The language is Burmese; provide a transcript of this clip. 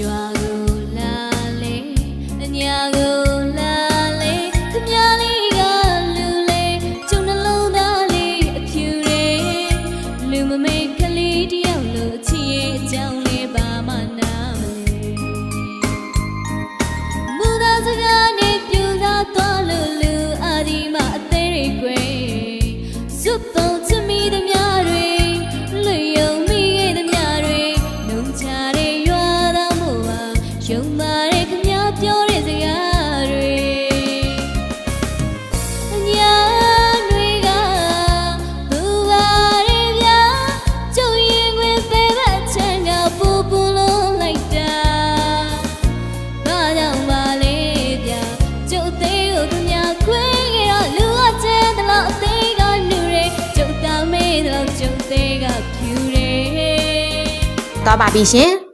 ရွာကိုလာလေအညာကိုလာလေခမလေးကလူလေကျုံနှလုံးသားလေးအဖြူတွေလူမမေကလေးတယောက်လိုချစ်ရဲ့အကြောင်းလေးပါမနာမလဲမူသားစကားနဲ့ပြူစားသွားလို့လူအာဒီမအသေးတွေကွယ်ဇွတ်ပုံချမီသည်များတွေလူယုံမိရဲ့သည်များတွေလုံချတဲ့ရွာသားမို့ပါ ယုံပါတဲ့ခမပြောတဲ့စကားတွေအညာတွေကဘူပါရဲ့ဗျာကျုံရင်ခွေပဲဘတ်ချမ်းကပူပူလုံးလိုက်တာဘာကြောင့်ပါလဲဗျာကျုပ်သေးကိုသူများခွေးကြတော့လူအကျဲတလို့အသေးကလူတွေကျုပ်တောင်းမေးတော့ကျုပ်သေးကဖြူတယ်သွားပါပြီရှင်